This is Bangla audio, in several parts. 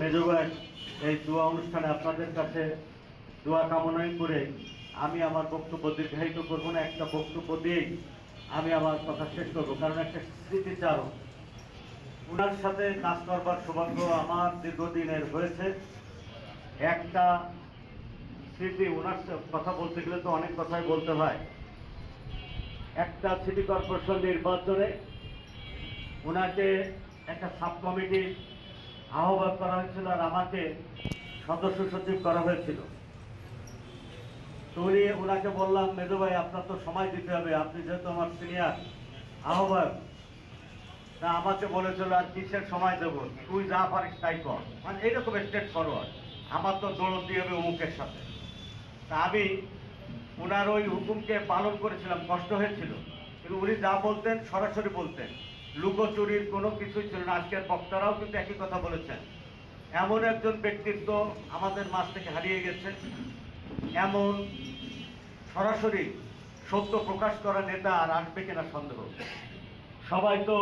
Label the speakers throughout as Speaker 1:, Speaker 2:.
Speaker 1: মেজো ভাই এই দোয়া অনুষ্ঠানে আপনাদের কাছে দোয়া কামনাই করে আমি আমার বক্তব্য দীর্ঘায়িত করব না, একটা বক্তব্য দিয়েই আমি আমার কথা শেষ করব। কারণ একটা স্মৃতি স্মৃতিচারক ওনার সাথে কাজ করবার সৌভাগ্য আমার দীর্ঘদিনের হয়েছে। একটা স্মৃতি ওনার কথা বলতে গেলে তো অনেক কথাই বলতে হয়। একটা সিটি কর্পোরেশন নির্বাচনে ওনাকে একটা সাব কমিটির আহ্বান করা হয়েছিল আর আমাকে সদস্য সচিব করা হয়েছিল। তো ওনাকে বললাম, মেজু ভাই, আপনার তো সময় দিতে হবে। আপনি যেহেতু আমার সিনিয়র আহ্বায়ক, তা আমাকে বলেছিল, আর কিসের সময় দেবো? তুই যা পারিস তাই কর। মানে এইরকম স্টেট ফরওয়ার্ড আমার তো দৌড় দিয়ে হবে অমুকের সাথে। তা আমি ওনার ওই হুকুমকে পালন করেছিলাম। কষ্ট হয়েছিল। কিন্তু উনি যা বলতেন, সরাসরি বলতেন। লুকোচুরির কোনো কিছুই ছিল না। আজকের বক্তারাও কিন্তু একই কথা বলেছেন। এমন একজন ব্যক্তিত্ব আমাদের মাঝ থেকে হারিয়ে গেছে এমন সরাসরি সত্য প্রকাশ করা নেতা আর আসবে কিনা সন্দেহ। সবাই তো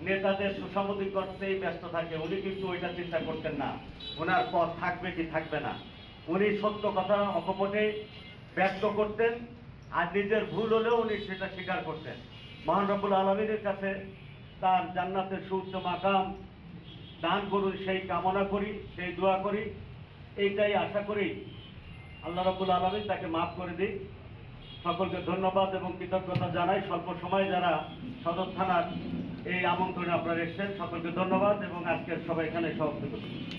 Speaker 1: নেতাদের সুসম্মতি করতেই ব্যস্ত থাকে। উনি কিন্তু ওইটা চিন্তা করতেন না। ওনার পথ থাকবে কি থাকবে না। উনি সত্য কথা অকপটে ব্যক্ত করতেন আর নিজের ভুল হলেও উনি সেটা স্বীকার করতেন। মহান রব্বুল আলমীর কাছে তার জান্নাতের সুউচ্চ মাকাম দান করুন, সেই কামনা করি, সেই দোয়া করি। এইটাই আশা করি আল্লাহ রবুল আলমী তাকে মাফ করে দিই সকলকে ধন্যবাদ এবং কৃতজ্ঞতা জানাই। স্বল্প সময় যারা সদর থানার এই আমন্ত্রণে আপনারা এসেছেন, সকলকে ধন্যবাদ এবং আজকের সবাই এখানে সমাপ্ত